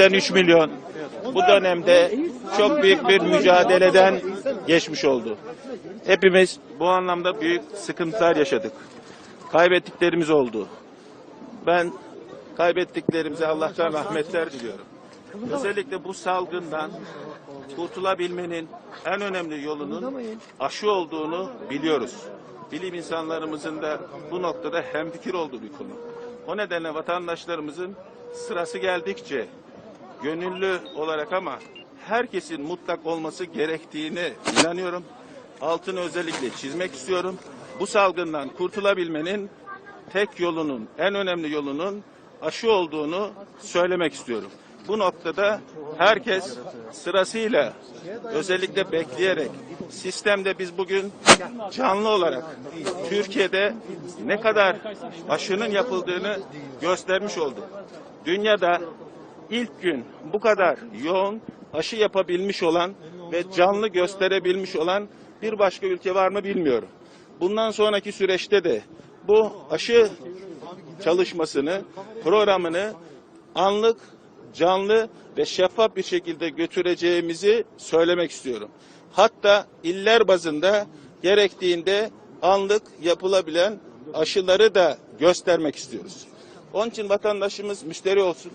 83 milyon bu dönemde çok büyük bir mücadeleden geçmiş oldu. Hepimiz bu anlamda büyük sıkıntılar yaşadık. Kaybettiklerimiz oldu. Ben kaybettiklerimize Allah'tan rahmetler diliyorum. Özellikle bu salgından kurtulabilmenin en önemli yolunun aşı olduğunu biliyoruz. Bilim insanlarımızın da bu noktada hemfikir olduğu bir konu. O nedenle vatandaşlarımızın sırası geldikçe gönüllü olarak ama herkesin mutlak olması gerektiğine inanıyorum. Altını özellikle çizmek istiyorum. Bu salgından kurtulabilmenin tek yolunun, en önemli yolunun aşı olduğunu söylemek istiyorum. Bu noktada herkes sırasıyla özellikle bekleyerek sistemde biz bugün canlı olarak Türkiye'de ne kadar aşının yapıldığını göstermiş olduk. Dünyada ilk gün bu kadar yoğun aşı yapabilmiş olan ve canlı gösterebilmiş olan bir başka ülke var mı bilmiyorum. Bundan sonraki süreçte de bu aşı çalışmasını, programını anlık, canlı ve şeffaf bir şekilde götüreceğimizi söylemek istiyorum. Hatta iller bazında gerektiğinde anlık yapılabilen aşıları da göstermek istiyoruz. Onun için vatandaşımız müşteri olsun.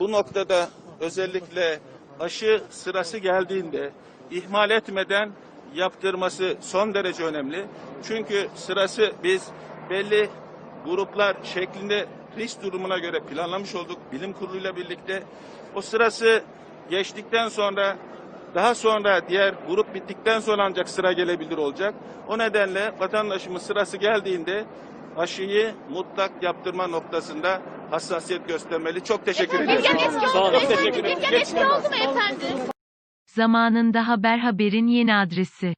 Bu noktada özellikle aşı sırası geldiğinde ihmal etmeden yaptırması son derece önemli. Çünkü sırası biz belli gruplar şeklinde risk durumuna göre planlamış olduk bilim kuruluyla birlikte. O sırası geçtikten sonra daha sonra diğer grup bittikten sonra ancak sıra gelebilir olacak. O nedenle vatandaşımız sırası geldiğinde aşıyı mutlak yaptırma noktasında hassasiyet göstermeli. Çok teşekkür ederim. Sağ olun. Teşekkür ederim. Efendim? Zamanında haber haberin yeni adresi